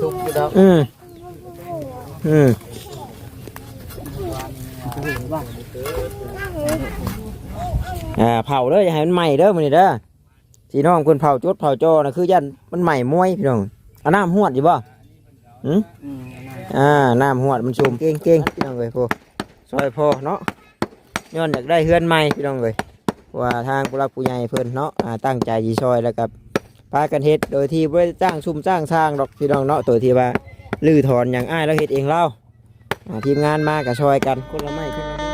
ทุกอยู่ดอกอืมอืมอ่าเผาเด้ออย่าให้มันใหม่เด้อมื้อนี้เด้อพี่น้องคนเผาจุดเผาจอนะคือยันมันใหม่มวยพี่น้องเอาน้ำหวดอยู่บ่หืมอืมอ่าน้ำหวดมันชุมเก่งเก่งๆพี่น้องเลยพ่อซอยพ่อเนาะย้อนอยากได้เฮือนใหม่พี่น้องเลยว่าทางผู้รักผู้ใหญ่เพิ่นเนาะอ่าตั้งใจยีซอยแล้วกับ พากันเฮ็ดโดยที่บ่ได้จ้างซุ่มจ้างสร้างดอกพี่น้องเนาะตัวที่ว่าลื้อถอนอย่างอ้ายแล้วเฮ็ดเองเล่าอ่าทีมงานมากับซอยกันคนละไม้คนละมือ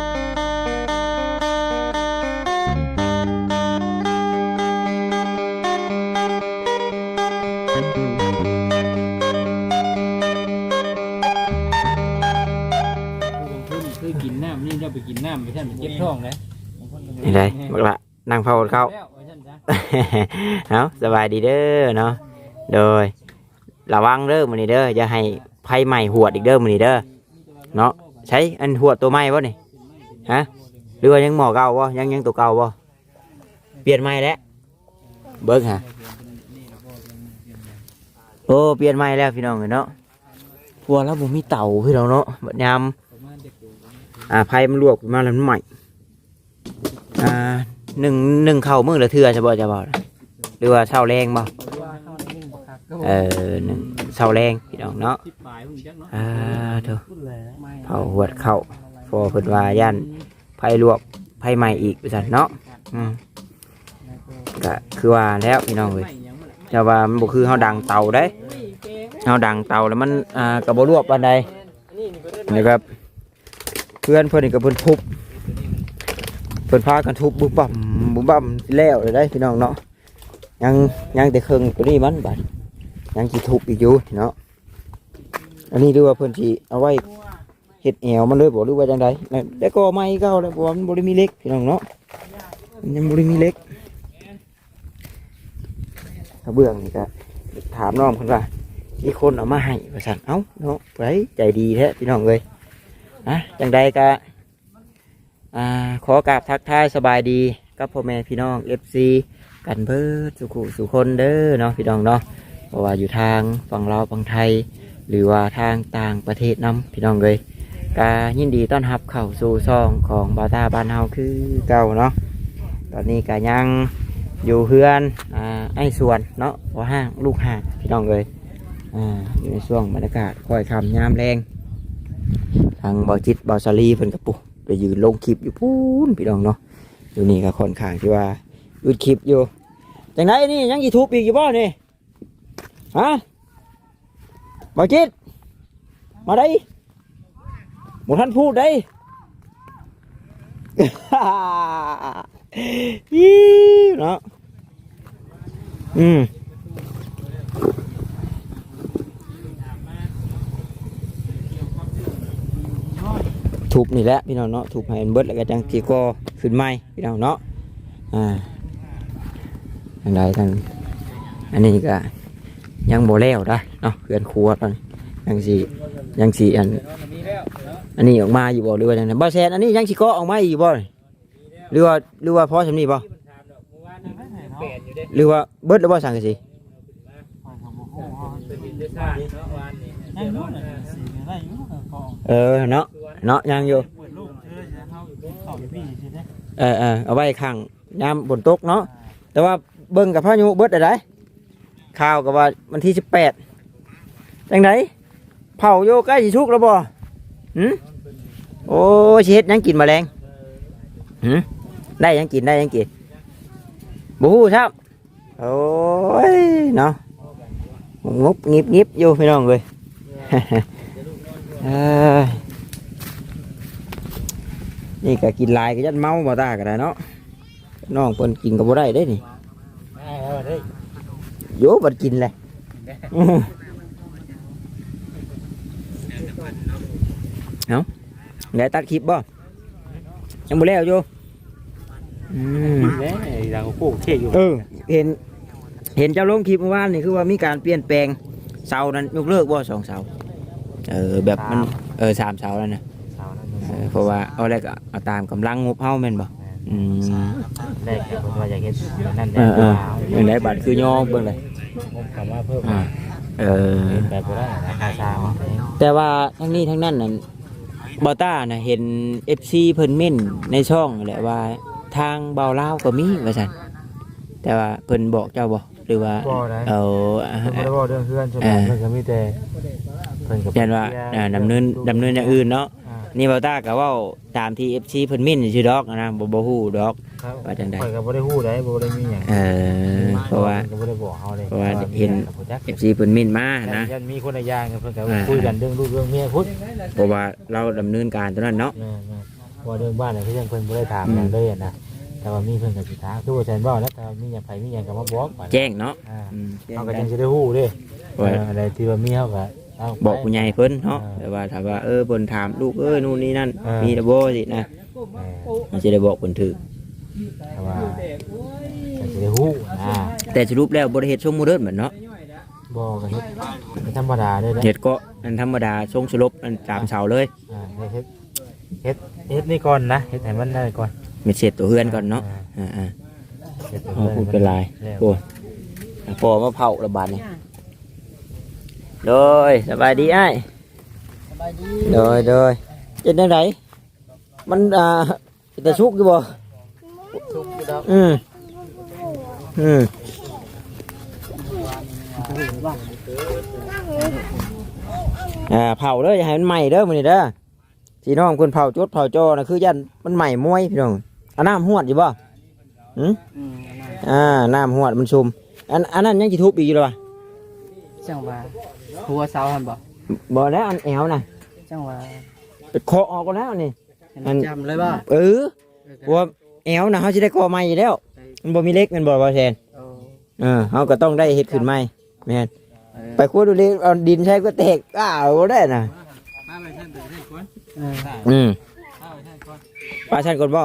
เคยกินน้ำนี่เราไปกินน้ำไปท่านมันเจ็บท้องเลยนี่ได้บักละนั่งเผาเขาแล้วไปท่านจ้ะ เอาสบายดีเด้อเนาะโดยระวังเด้อมื้อนี้เด้ออย่าให้ไผใหม่หัวอีกเด้อมื้อนี้เด้อเนาะใช้อันหัวตัวใหม่บ่นี่ฮะหรือว่ายังหมอเก่าบ่ยังยังตัวเก่าบ่เปลี่ยนใหม่แล้วเบิ่งฮะโอ้เปลี่ยนใหม่แล้วพี่น้องเอ้ยเนาะพัวแล้วบ่มีเต่าพี่น้องเนาะบัดยามอ่าไผมันลวกมาแล้วมันใหม่อ่า หนึ่งหนึ่งเข่ามือละเทือจะบ่จะบ่หรือว่าเช่าแรงบ่เออหนึ่งเช่าแรงพี่น้องเนาะที่ปลายมึงจักเนาะอ่าเถอะเผาหวดเข่าพอเพิ่นว่าย่านไผลวกไผใหม่อีกว่าซั่นเนาะอืมก็คือว่าแล้วพี่น้องเอ้ยแต่ว่ามันบ่คือเฮาดังเตาเด้เฮาดังเตาแล้วมันอ่าก็บ่รวบปานใดนะครับเพื่อนเพิ่นนี่ก็เพิ่นทุบ เพิ่นพากันทุบบุบบั่มบุบบั่มแล้วเลยได้พี่น้องเนาะยังยังแต่เครื่องตัวนี้มันบัดยังสิทุบอีกอยู่เนาะอันนี้ดูว่าเพิ่นสิเอาไว้เฮ็ดแอวมันเลยบ่หรือว่าจังไดแล้วแต่ก็ไม่เก่าแล้วเพราะว่ามันบ่ได้มีเหล็กพี่น้องเนาะมันยังบ่ได้มีเหล็กกระเบื้องนี่ก็ถามน้องเพิ่นว่ามีคนเอามาให้ว่าซั่นเอ้าเนาะไผใจดีแท้พี่น้องเอ้ยอะจังใดก็ อ่าขอกราบทักทายสบายดีกับพ่อแม่พี่น้อง FC กันเบิดสุขุสุคนเด้อเนาะพี่น้องเนาะเพราะว่าอยู่ทางฝั่งลาวฝั่งไทย หรือว่าทางต่างประเทศนํพี่น้องเลยกายินดีต้อนรับเข้าสู่ซองของบาตาบ้านเฮาคือเก่าเนาะตอนนี้ก็ยังอยู่เฮือนอ่าไอ้ส่วนเนาะว่าห้างลูกห่างพี่น้องเลยอ่าอยู่ในช่วงบรรยากาศค่อยคำยามแรง ทางบอจิตบอสลีเพิ่นกับปุก ไปยืนลงคลิปอยู่พูนพี่น้องเนาะอยู่นี่ก็ค่อนข้างที่ว่าหยุดคลิปอยู่จังไหนนี่ยังยีทูบอีกอยู่บ่นี่ฮะบอจิตมาได้หมดท่านพูดได้อิ๊วเนาะอืม ทุบนี่แหละพี่น้องเนาะทุบให้มันเบิดแล้วก็จังสีก็ขึ้นไม้พี่น้องเนาะอ่าทางใดทางอันนี้ก็ยังโบแล้วได้เนาะเพื่อนครัวตอนยังสียังสีอันนี้อันนี้ออกมาอยู่บ่หรือว่าจังไดบ่แซนอันนี้ยังสิเก็ออกมาอีกบ่หรือว่าหรือว่าพอสำนี้บ่ที่ามดอกเมื่อวาเปลี่ยนอยู่เด้หรือว่าสั่งกันสิเป็นดินเดซ่าเนาะวานนี้ได้รู้น่ะสีได้รู้น่ะกองเออเนาะ เนาะยังอยู่เปิดลูกเชื่อจะเข้าเข้าไปพี่ใช่ไหมเออเออเอาไว้ข้างยามฝนตกเนาะแต่ว่าเบิ่งกับพายุเบิดได้ไดข่าวก็ว่าวันที่18จังไดเผาโยใกล้สิชุกแล้วบ่หึโอ้เฮ็ดยังกินแมลงหึได้ยังกินได้ยังกินบ่ฮู้ครับโอ้ยเนาะงบงิบงิบอยู่พี่น้องเอ้ยเอ้ย นี่ก็กินหลายก็ยันเมาบ่ตาก็ได้เนาะน้องเพิ่นกินก็บ่ได้เด้นี่ได้แล้วเด้ยโยบัดกินเลยอื้อเอาแล้วตัดคลิปบ่ยังบ่แล้วอยู่อืมแม่เราก็ปลูกเท่อยู่เออเห็น เห็นเจ้าลงคลิปเมื่อวานนี่คือว่ามีการเปลี่ยนแปลงเสานั้นยกเลิกบ่สองเสาเออแบบมันเออสามเสาแล้วนะ เสานั้นเออเพราะว่าเอาแรกก็เอาตามกำลังงบเฮาแม่นบ่อืมแรกผมว่าอยากเห็นนั่นเออเออเบิ่งได้บัตรคือย่อเบิ่งเลยผมคำว่าเพิ่มอ่าเออแบบบ่ได้ราคาชามันแพงแต่ว่าทั้งนี้ทั้งนั้นน่ะบอต้าน่ะเห็น FC เพิ่นเม่นในช่องแหละว่าทางเบาลาวก็มีว่าซั่นแต่ว่าเพิ่นบอกเจ้าบ่หรือว่าบ่ได้เอาอ่า เพิ่นบ่ได้บอกเรื่องเพื่อนส่วนใหญ่เพิ่นก็มีแต่เพิ่นก็ยันว่าอ่าดำเนินดำเนินอย่างอื่นเนาะอ่า นี่เบาต้าก็เว้าตามที่ FC เพิ่นเม่นชื่อดอกนะบ่บ่ฮู้ดอก ครับว่าจังใด ข่อยก็บ่ได้ฮู้ได้บ่ได้มีหยังเออเพราะว่าพิ่นก็บ่ได้บอกเฮาเลยเพราะว่าเห็นบ่จัก FC เพิ่นเม่นมานะ ยันมีคนละอย่างกันเพิ่นก็อ่า คุยกันเรื่องลูกเรื่องเมียพุทธเพราะว่าเราดำเนินการตัวนั้นเนาะ แม่นๆว่าเรื่องบ้านเนี่ยคือยังเพิ่นบ่ได้ถามหยังเลยอะนะแต่ว่ามีเพิ่นก็สิถามคือว่าแซนบ่แล้วแต่ว่ามีหยังไผมีหยังก็มาบอกว่าแจ้งเนาะอ่าอืมเฮาก็จังสิได้ฮู้เด้ว่า เอออะไรที่ว่ามีเฮาก็เาไป บอกผู้ใหญ่เพิ่นเนาะอ่าแต่ว่าถ้าว่าเออเพิ่นถามลูกเอ้ยนู่นนี่นั่น อ่ามี มีระบ่สินะเออมันสิได้บอกเพิ่นถูกแต่ว่าจังสิได้ฮู้นะแต่สรุปแล้วบ่ได้เฮ็ดทรงโมเดิร์นเหมือนเนาะบ่ก็เฮ็ดเป็นธรรมดาเด้นะเฮ็ดก็อันธรรมดาทรงสลบอันตามเสาเลยอ่าเฮ็ดเฮ็ดเฮ็ดนี่ก่อนนะเฮ็ดให้มันได้ก่อนมีเสร็จตัวเฮือนก่อนเนาะอ่าเฮ็ดๆเอาพูดเป็นลาย แล้วโอ้ยพอมาเผาระบาดนี่ โดยสบายดีอ้ายสบายดีโดยโดยเจ็ดได้ไหนมันอ่าจะชุกอยู่บ่สุกอยู่ดอกอืมอืมบ้างอ่าเผาเด้ออย่าให้มันใหม่เด้อมื้อนี้เด้อพี่น้องเพิ่นเผาจดเผาจอนะคือยันมันใหม่มวยพี่น้องเอาน้ำหวดอยู่บ่หืมอืมอ่าน้ำหวดมันชุมอันอันนั้นยังสิทุบอีกอยู่หรอวะจังว่า หัวเสาหั่นบ่บ่แล้วอันแอวน่ะจังว่าไปเคาะออกก็แล้วนี่อัน จำเลยบ่เออเพราะว่าแอวน่ะเฮาสิได้ก่อใหม่อยู่แล้วมันบ่มีเหล็กแมันบ่บ่แซนโอ้เออเฮาก็ต้องได้เฮ็ดขึ้นใหม่แม่นเออไปคุยดูเลยเอาดินใช้ก็แตกอ้าวบ่ได้น่ะ มาไปท่านตัวนี้ก่อนเอออืมมาไปท่านก่อนปลาชันก่อนบ่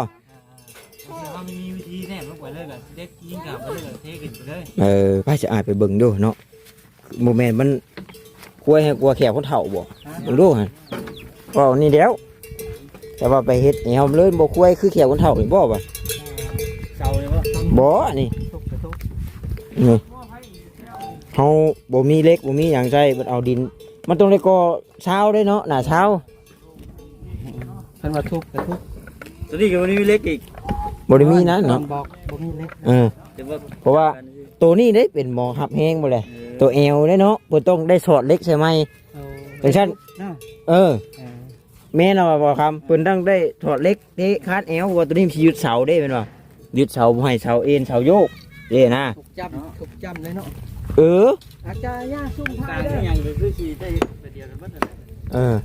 เรามีวิธีแน่ลงไปเลยก็เด็กยิงกลับไปเลยก็เทกันไปเลย เออไปจะอายไปเบิ่งดูเนาะโมเมนต์มัน กลัวให้กลัวแขกคนเฒ่าบ่เบิ่งดูหั่นก็นี่แล้วแต่ว่าไปเฮ็ดให้เฮาเลยบ่ควรคือแขกคนเฒ่านี่บ่บ่เสาเลยบ่บ่อันนี่ทุกไปทุกนี่เฮาบ่มีเหล็กบ่มีหยังใช้มันเอาดิน มันต้องได้ก่อเช้าด้วยเนาะหน้าเช้าเพิ่นว่าทุกไปทุกตัวนี้ก็วันนี้มีเล็กอีกบ่ได้มีนะเนาะบอกบ่มีเล็กเออแต่ว่าเพราะว่าตัวนี้ได้เป็นหมอหับแห้งบ่เลย ตัวเอวได้เนาะบ่ต้องได้สอดเหล็กใช่ไหมเอาเป็นชั้นเนาะเออเออแม่เราบอกคำเพิ่นต้องได้ถอดเหล็กเทคาดแอวว่าตัวนี้มันสิยึดเสาได้เป็นว่ายึดเสาบ่ให้เสาเอ็นเสาโยกเด้นะทุกจำทุกจำเลยเนาะเอออาจารย์ย่าซุ่มพาต่างเด้กันออย่างก็คือขี่ได้ไปเดียวกันหมดเลยเออ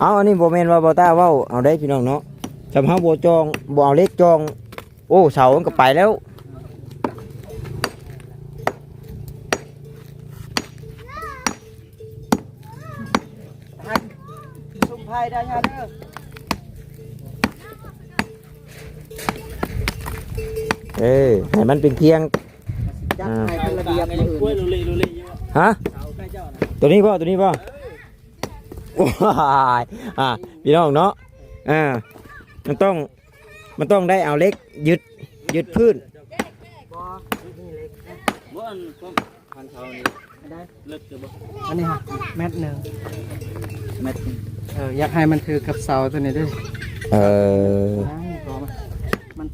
เอาอันนี้บ่แม่นว่าบ่ต้าเว้าเอาได้พี่น้องเนาะสำเฮาบ่จองบ่เอาเหล็กจอง โอ้เสามันก็ไปแล้วายได้ย่าเด้อเออให้มันเป็นเพียง จัดให้เป็นระเบียบไอ้มื้อลูกกล้วยอื่นลุเล่ลุเล่เยอะฮะ เสาใกล้เจ้านะตัวนี้ป่ะตัวนี้ป่ะว้ายอะพี่น้องเนาะอ่ามันต้องมันต้องได้เอาเหล็กยึดยึดพื้นบ่มีเล็กนะบ่อันก็พันเสานี่ได้เลิกจะบ่อันนี้ฮะแมตหนึ่งแมท เอออยากให้มันถือกับเสาตัวนี้ด้วยเออนะพอไหมมัน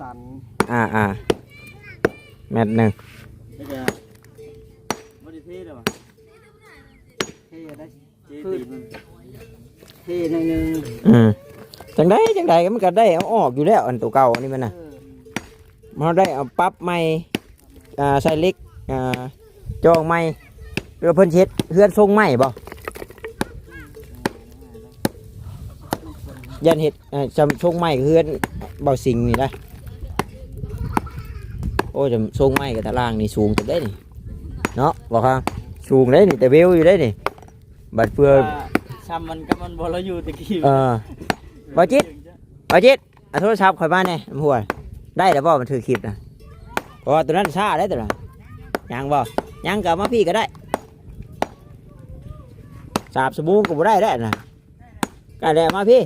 สั่นอ่าอ่าแมตหนึ่งไม่จะบ่ได้เทได้บ่เท่ได้เทตีมันเท่หนอยหนึงอืมจังได้จังได้มันก็ได้เอาออกอยู่แล้วอันตัวเก่าอันนี้มันนะเออมันได้เอาปรั๊บใหม่อ่าใส่เหล็กอ่าจองใหม่เรือเพิ่นเช็ดเฮือนทรงใหม่บ่ ยันเห็ดอ่าจำทรงใหม่เฮือนเบาสิงนี่นะโอ้จำทรงใหม่กับตารางนี่สูงจังได้นี่เนาะบอกครับสูงได้นี่แต่เวลอยู่ได้นี่บัดเพื่อซ้ำมันก็มันบ่เราอยู่ตะกี้เออบ่จิตบ่จิตเอาโทรศัพท์ข่อยมาแน่น้ำหัวได้แล้วบ่มันถือคลิปนะเพราะว่าตัวนั้นช้าได้ตัวนั้นยังบ่ยังกลับมาพี่ก็ได้สาบสบู่ก็บ่ได้ได้นะก็ได้มาพี่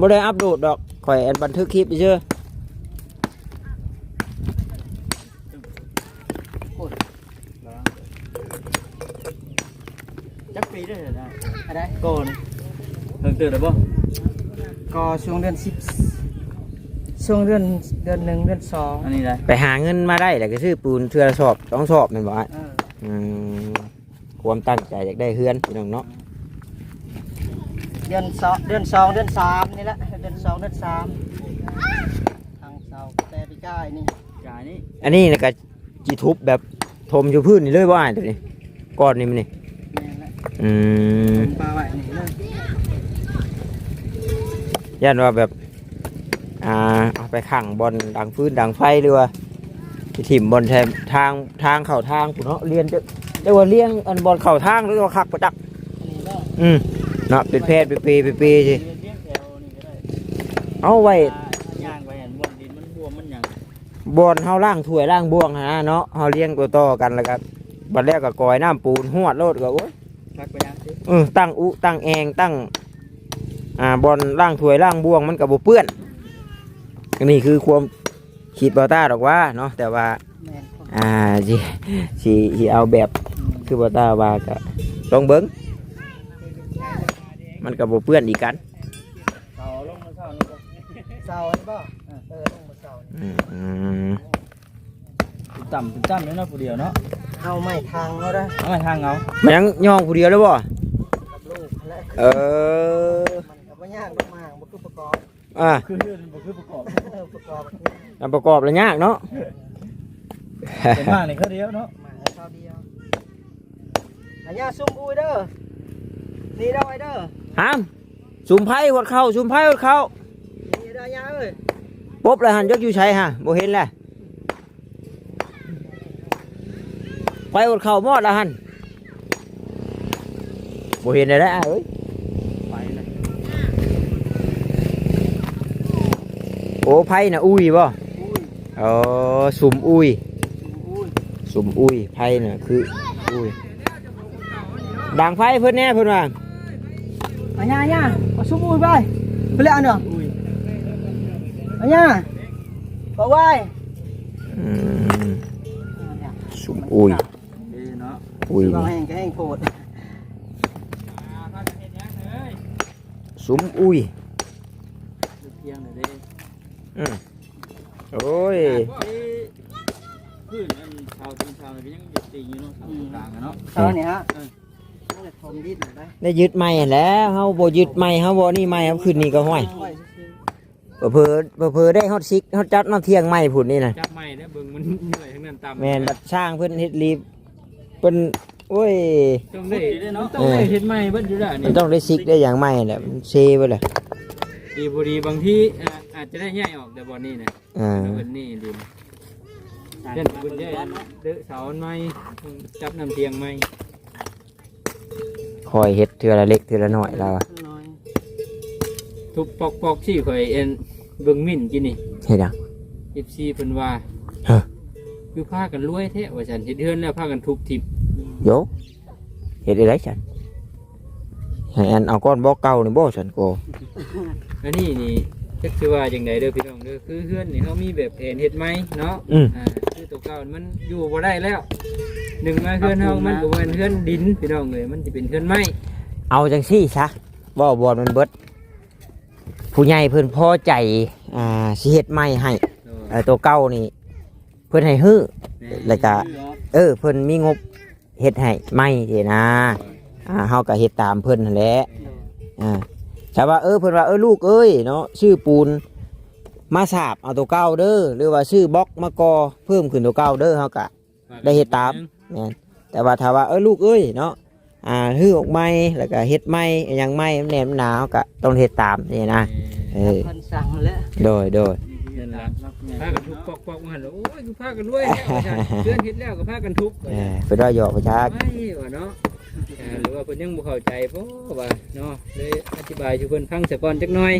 บ่ได้อัปโหลดดอกข่อยอันบันทึกคลิปเชื่อจักปีได้ได้อะไรก่อนเพิ่งตื่นแล้วบ่ก็ช่วงเดือนสิบช่วงเดือนเดือนหนึ่งเดือนสองอันนี้ได้ไปหาเงินมาได้แล้วก็ซื้อปูนเทือละสอบต้องสอบแม่นบ่อ้ายเอออืมความตั้งใจอยากได้เฮือนพี่น้องเนาะ เดือนสองเดือนสองเดือนสามนี่แหละเดือนสองเดือนสามทางเสาแต่ปีก้ายนี่จ่ายนี่อันนี้นะก็จีทุบแบบทมอยู่พื้นนี่เลยบ่อ้ายตัวนี้ก้อนนี่มันนี่แม่นละอืมปลาไหวนี่เลยย่านว่าแบบอ่าเอาไปขังบอลดังพื้นดังไฟหรือว่าไปถิ่มบอลแทนทางทางเข่าทางผู้เนาะเรียนจะเรียกว่าเลี้ยงอันบอลเข่าทางหรือว่าคักประจักนี่ก็อืม เนาะเป็นแพทย์เป็นปีเป็นปีสิเลี้ยงแถวนี่ก็ได้เอาไว้ย่างไปเห็นบ่ดินมันบวมมันหยังบอลเฮาล่างถ้วยล่างบ่วงฮะเนาะเฮาเลี้ยงตัวต่อกันแล้วก็บัดแรกก็กอยน้ำปูนหวดโลดก็โอ้ยทักไปยังสิเออตั้งอุตั้งแองตั้งอ่าบอลล่างถ้วยล่างบ่วงมันก็บ่เปื้อนอันนี้คือความคิดบ่ต้าดอกว่าเนาะแต่ว่า แม่นคนอ่าสิสิสิเอาแบบคือบ่ต้าว่าก็ลองเบิ่ง มันก็บ่เปื้อนอีกกันเสาลงมาเสานี่ก็เสาอันบ่เออลงมาเสาอืมอืมต่ำขึ้นต่ำเลยเนาะผู้เดียวเนาะเอาไม้ทางเขาได้เอาไมาทางเอามันยังย่องผู้เดียวเลยบ่กับลูกและเออมันก็บ่ยากมากๆบ่คือประกอบอ่าคือบ่คือประกอบประกอบอันประกอบแล้วยากเนาะเป็นมากนี่เขาเดียวเนาะมาแล้วเท่าเดียวอันยาซุ่มบุยเด้อนี่เด้อไอ้เด้อ หามสุมไพ่หดเข้าสุมไพ่หดเข้านี่เด้อยาปุ๊บเลยหันยกอยู่ใช้ฮะโบเห็นแหละไฟหดเข้ามอดละหันโบเห็นเลยนะเอ้ยโอ้ไพ่น่ะอุ้ยบ่อุ้ยเออสุมอุ้ยสุมอุ้ยไพ่น่ะคืออุ้ยดังไฟเพิ่นแน่เพิ่อนยาอันยาเอาซุ่มบุยไปไปเลยอันเนาะอุ้ยอันยาบอกไว้อืมสุมอุ้ยเด้เนาะอุ้ยบางนี่แห่งก็แห่งโพดสุมอุ้ยเพียงเลยเด้อืมโอ้ยพื้นอันชาวตีนชา วนี่ก็ยังยึดตีอยู่เนาะชาวกลางอ แหละทมดินได้ได้ยึดไม้แล้วเฮาบ่ยึดไม้เฮาบ่นี่ไม้เฮาขึ้นนี่ก็ห้อยไว้เผลอๆเผลอๆได้ฮอดซิกฮอดจัดน้ำเที่ยงไม้พุ่นนี่น่ะจับไม้แล้วเบิ่งมันเหนื่อยทั้งนั้นตามแม่นบัดช่างเพิ่นเฮ็ดรีบเพิ่นโอ้ยต้องได้เนาะต้องได้เฮ็ดไม้เบิดอยู่แล้วมันี่นต้องได้ซิกได้อย่างไม้แหละมันเซไปเลยดีบ่ดีบางทีอ่าอาจจะได้ย้ายออกแต่บ่นี่นะอ่าแล้วเบิ่นนี่ดินเช่นเบิ่นย้ายเด้อเสาไม้จับน้ำเตียงไม้ คอยเฮ็ดเทื่อละเล็กเทื่อละน้อยแล้วอะน้อยทุบปอกปอกซี่ข่อยเอ็นเบิ่งมิ่นกินนี่เฮ็ดหยัง14เพิ่นว่าฮะ คือพากันรวยแท้ว่าฉันเฮ็ดเฮือนแล้วพากันทุบทิ่มโยเฮ็ดได้ไรฉันให้อันเอาก้อนบ่เก่านี่บ่ฉันโกอันนี้นี่จักสิว่าจังไดเด้อพี่น้องเด้อคือเฮือนนี่เฮามีแบบแผนเฮ็ดไหมเนาะอืมอ่าคือตัวเก่ามันอยู่บ่ได้แล้ว หนึ่งมาเฮือนเฮามันก็บ่แม่นเฮือนดินพี่น้องเอ้ยมันสิเป็นเฮือนไม้เอาจังซี่ซะบ่บอลมันเบิด ผู้ใหญ่เพิ่นพอใจอ่าสิเฮ็ดไม้ให้เอ่อตัวเก่านี่ เพิ่นให้ฮื้อ แล้วก็ เออเพิ่นมีงบเฮ็ดให้ไม้เด้นะอ่าเฮาก็เฮ็ดตามเพิ่นนั่นแหละอ่าถ้าว่าเออเพิ่นว่าเออลูกเอ้ยเนาะชื่อปูนมาสาบเอาตัวเก่าเด้อหรือว่าชื่อบล็อกมากอเพิ่มขึ้นตัวเก่าเด้อเฮาก็ ได้เฮ็ดตาม แม่นแต่ว่าถ้าว่าเออลูกเอ้ยเนาะอ่าฮื้อออกไม้แล้วก็เฮ็ดไม้อิหยังไม้มันแหนมหนาวก็ต้องเฮ็ดตามนี่นะเออเพิ่นสั่งแล้วโดยโดยนั่นล่ะพากันทุบปอกปอกมาหั่นแล้วโอ้ยคือพากันรวยแล้วว่าซั่นเฮือนเฮ็ดแล้วก็พากันทุบเออเพิ่นว่าหยอกประชาไม่ว่าเนาะอ่าหรือว่าเพิ่นยังบ่เข้าใจเพราะว่าเนาะเลยอธิบายให้เพิ่นฟังซะก่อนจักหน่อย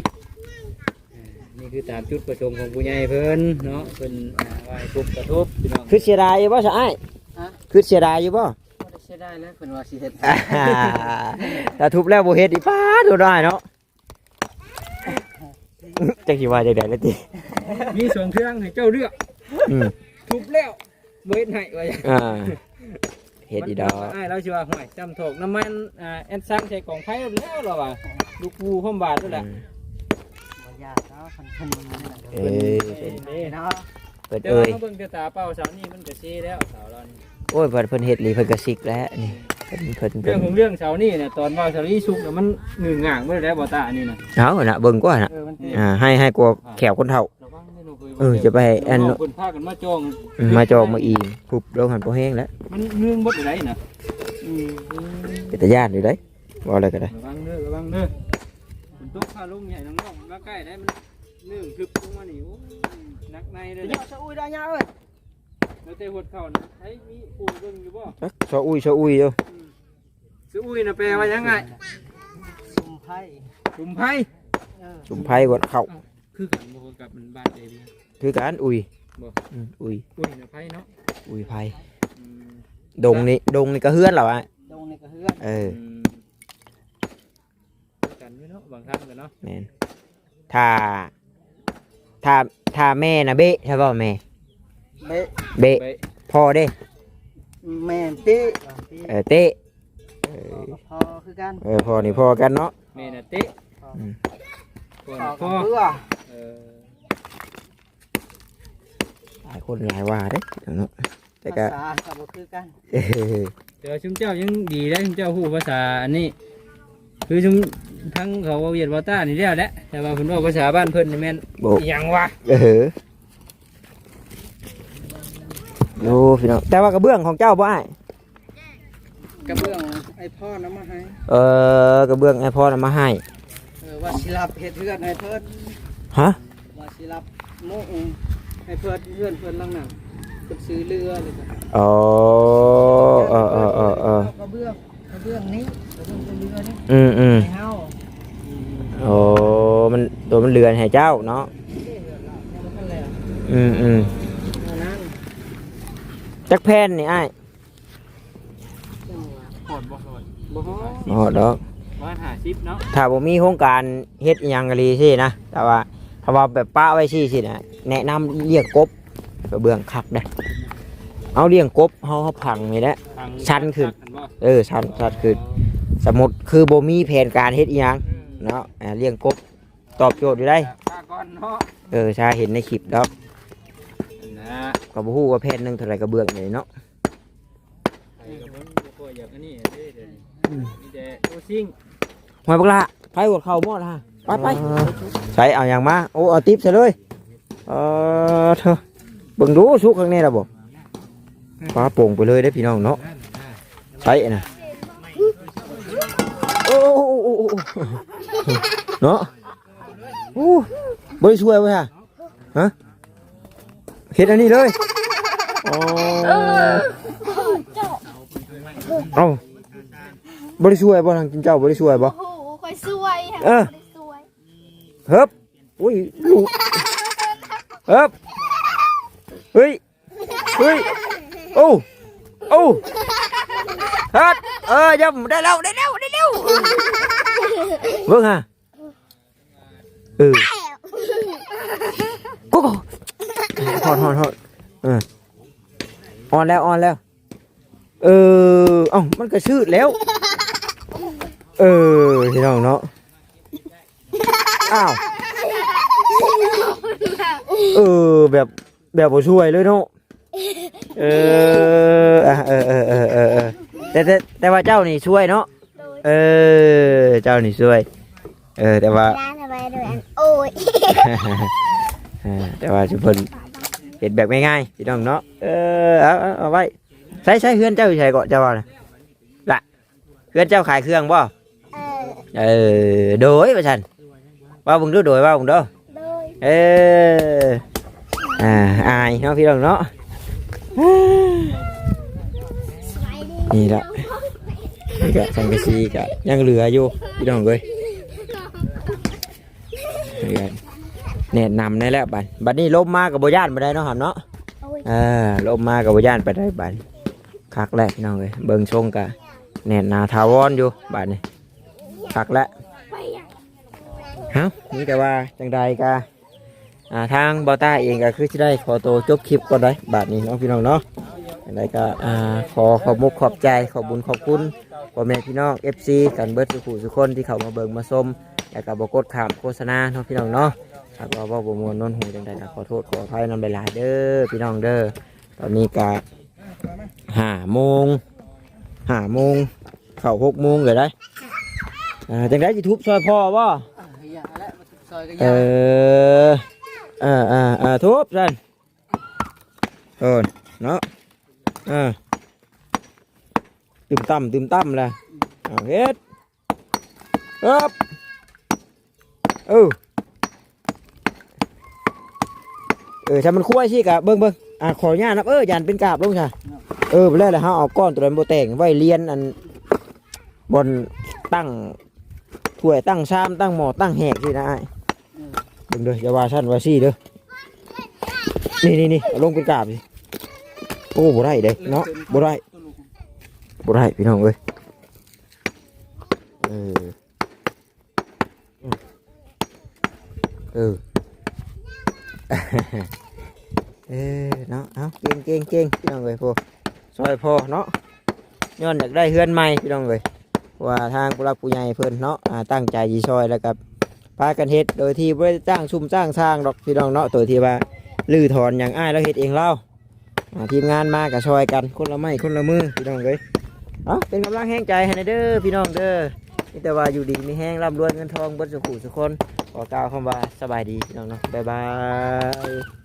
อ่านี่คือตามจุดประสงค์ของผู้ใหญ่เพิ่นเนาะเพิ่นอ่าว่าให้ทุบกระทบพี่น้องคือเสียดายอยู่บ่ซะอ้ายฮะ คือเสียดายอยู่บ่บ่ได้เสียได้แล้วเพิ่นว่าสิเฮ็ดถ้าทุบแล้วบ่เฮ็ดอีป้าดูได้เนาะจักสิว่าจังได๋ล่ะติมีสองเครื่องให้เจ้าเลือกอืมทุบแล้วบ่เฮ็ดให้ว่าอย่างอ่าเฮ็ดอีดอกมันอ้ายเราสิว่าห่วยจำถกน้ำมันอ่าแอนซังใส่กล่องไฟแล้วเราว่าลูกปูพร้อมบาทนั่นแหละอืมบ่ยากเนาะคันคันนี่นะเอ้ยเด้เนาะ เนาะเปิดเดี๋ยวเอ้ยเราเบิ่งแต่ตาเปล่าเสานี่มันก็ซีแล้วเสาเรานี่โอ้ยเพิ่นเพิ่นเฮ็ดหลีเพิ่นก็สิกแล้วนี่เพิ่นเพิ่นเรื่เพิ่อนงของเรื่องเสานี่เนี่ยตอนว่าเสานี่สุกเนี่ยมันหนึ่งง่างเมื่อแล้วบ่ตาอันนี้นะเอาน่ะเบิ่งกว่าน่ะเออมันติอ่าให้ให้กลัวแขวคนเฒ่า ระวังนี่ลูกเออจะไปให้อันน้องคนพากันมาจองอืมมาจองมาอีกทุบลงหันบ่แห้งแล้วมันเนื่องบดอะไรน่ะอืมเป็นตาญาติอยู่เด้บ่อะไรก็ได้ระวังเด้อระวังเด้อฝนตกพาลุงใหญ่น้องๆมาใกล้ได้มัน เนื่องทึบลงมานี่โอ้ยนักในเลยเดี๋นะยวจะอุ้ยได้ยาเอ้ยแล้วแต่หดเข่านะไอ้มีปูเบิ่งอยู่บ่จักซออุ้ยซออุ้ยอยู่ซื้ออุ้ยน่ะแปลว่ายังไงสุ่มไพ่ถุมไผ่เออสุมไผกดเข้าคือกันบ่กับมันบาดเจ็บเนี่ยคือการอุ้ยบ่อืมอุ้ยอุ้ยน่ะไผ่เนาะอุ้ยไผอืมดงนี่ดงนี่ก็เฮือนแล้วอะตรงนี้ก็เฮือนเอออืมคือกันอยู่เนาะบางครั้งกันเนาะแม่นถ้า ถ้าถ้าแม่น่ะเบ้ใช่ป่ะแม่ เบ๊ะเบ้ไปพ่อเด้แม่นติติเออเต้เออพอคือกันเออพ่อนี่พ่อกันเนาะแม่น่ะเตะอืมก่อนพอพ่กัอบเพื่อเออหลายคนหลายว่าเด้เนาะแต่ก็ภาษาก็บ่คือกัน เออ แต่ว่าชุมเจ้ายังดีได้ชุมเจ้าฮู้ภาษาอันนี้ คือชุมทั้งเขาเว้าเวียดเว้าต้านี่แล้วแหละแต่ว่าเพิ่นเว้าภาษาบ้านเพิ่นนี่แม่นโบอิหยังวะเออโอ้พี่น้องแต่ว่ากระเบื้องของเจ้าบ่อ้ายกระเบื้องไอ้พ่อนำมาให้เออกระเบื้องไอพ่อเอามาให้เออว่าสิรับเฮ็ดเฮือนให้เพิ่นฮะว่าสิรับโมงให้เพิ่นเฮือนเพิ่นลังนั้นเพิ่นซื้อเรือเลยก็อ๋อเออเออเออเออก ระเบื้องกระเบื้องนี้กระเบื้องเป็นเรือนี่ อืมอืม ให้เฮา โอ้มันตัวมันเรือน ให้เจ้าเนาะเนี่ยมันกันแล้วอืมอืมอันนั้นจักแผ่นนี่อ้ายโหดบ่โหดบ่ฮออ๋อดอกว่าหาชิปเนาะถ้าผมมีโครงการเฮ็ดอิหยังกะลีสินะแต่ว่าถ้าว่าแบบป้าไว้สิสินะแนะนำเลี้ยงกบกระเบื้องคักนะเอาเลี้ยงกบเฮาเฮาพังนี่แหละทางชันขึ้นทักบ่เออชันชันขึ้นสมมุติคือบ่มีแผนการเฮ็ดอิหยังเนาะอ่าเลี้ยงกบ ตอบโจทย์อยู่ได้ป้าก่อนเนาะเออชาเห็นในคลิปดอกนะก็บ่ฮู้ว่าแผ่นหนึงเท่าไหร่กระเบื้องนี่เนาะไอ้กับมันบ่ค่อยอยากอันนี้เด้เดี๋ยวนี้มีแต่โอซิ่งหอยบักละไผกดเข้าหมดฮะไปไปใส่เอาหยังมาโอ้เอาติ๊บซะเลยเออเถอะเบิ่งดูสุกข้างในล่ะบ่ฟ้าโป่งไปเลยได้อพี่น้องเนาะใช่นะโอ้โอ้โอ้โอ้โอ้เนาะโอ้บริช่วยไว้ฮะฮะเห็ดอันนี้เลยอ๋อเอาบริช่วยบ่ทางกินเจ้าบริช่วยบ่โอ้โหคอยสวยค่ะเออสวยเฮ้บอุ้ยลูกเฮ้บเฮ้ยเฮ้ยโอ้โอ้ฮ็ดเออยำได้แล้วได้แล้วได้แล้วเบิ่งฮะ เออกูก็ถอดถอดถอดเออออนแล้วออนแล้ว เออเอ้ามันก็ชืดแล้ว เออพี่น้องเนาะอ้าวเออแบบแบบบ่ช่วยเลยเนาะเออเออเออเออเออแต่แต่แต่ว่าเจ้านี่ช่วยเนาะเออ เจ้านี่ช่วย เออแต่ว่าร้านอะไรโดยอันโอ้ยเออแต่ว่าชุเพิ่นเห็นแบบง่ายๆพี่น้องเนาะเออเอาเอาเอาไว้ใช้ใช้เฮือนเจ้าอยู่ใช่ก่อนเจ้าว่าน่ะละเฮือนเจ้าขายเครื่องบ่เออเออโดยว่าซั่นว่าเบิ่งดูโดยว่าเบิ่งเด้อโดยเอออ่าอายเนาะพี่น้องเนาะสวยดี นี่ละ นี่กะสังกะสีกะยังเหลืออยู่พี่น้องเลย นี่กะแนะนำได้แล้วบัดบัดนี้ลมมากับโบย่านไปได้เนาะครับเนาะโอ้ยเออลมมากับโบย่านไปได้บัดคักแล้วพี่น้องเลยเบิ่งชงกะแน่นหนาทาวอนอยู่บัดนี้คักแล้วเฮ้านี่แต่ว่าจังใดกะอ่าทางบอต้าเองก็คือจะได้ขอตัวจบคลิปก่อนได้บัดนี้เนาะพี่น้องเนาะอย่างไรก็อ่าขอขอบมุกขอบใจขอบบุญขอบคุณพ่อแม่พี่น้อง FC กันเบิร์ดสุขุสุกคนที่เข้ามาเบิ่งมาชม แล้วก็บอกกดขามโฆษณาเนาะพี่น้องเนาะหากว่าเว่าบ่มวนนนหูจังใดก็ขอโทษขออภัยนำหลายๆเด้อพี่น้องเด้อตอนนี้ก็ห้าโมงห้าโมงเข้าหกโมงเลยได้อ่าจังไดจิทุบซอยพ่อบ่อะอย่าแล้วมาซออเอออ่าอ่าอ่าทุบสันโอนเนาะอ่าตึมตั้มตึมตั้มละเอาเฮ็ดครับ เออ เออถ้ามันคุ้ยสิกะเบิ่งเบิ่งอ่าขออนุญาตนะเออยันเป็นกาบลงค่ะเออไปแล้วแหละฮะเอาก้อนตัวนั้นโบแต่งไว้เรียนอันบนตั้งถ้วยตั้งชามตั้งหม้อตั้งแหกสินะไอ้ายเบิ่งเด้อย่าว่าชั้นว่าซี่เด้อนี่นี่นี่ลงเป็นกาบสิโอ้บ่ได้เด้เนาะบ่ได้บ่ได้พี่น้องเอ้ยเออ เออเออเนาะเอาเก่งเก่งเก่งพี่น้องเอ้ยพอซอยพอเนาะย้อนอยากได้เฮือนใหม่พี่น้องเอ้ยว่าทางผู้รักผู้ใหญ่เพิ่นเนาะอ่าตั้งใจยีซอยแล้วกับพากันเฮ็ดโดยที่บ่ได้จ้างซุ่มจ้างสร้างดอกพี่น้องเนาะโดยที่ว่าลื้อถอนอย่างอ้ายแล้วเฮ็ดเองเล่าทีมงานมาก็ซอยกันคนละไม้คนละมือพี่น้องเอ้ยเอาเป็นกำลังแห้งใจให้หน่อยเด้อพี่น้องเด้อมีแต่ว่าอยู่ดีมีแห้งร่ำรวยเงินทองบิสุขุสุขคน ขอกล่าวคำว่าสบายดีพี่น้องเนาะบ๊ายบาย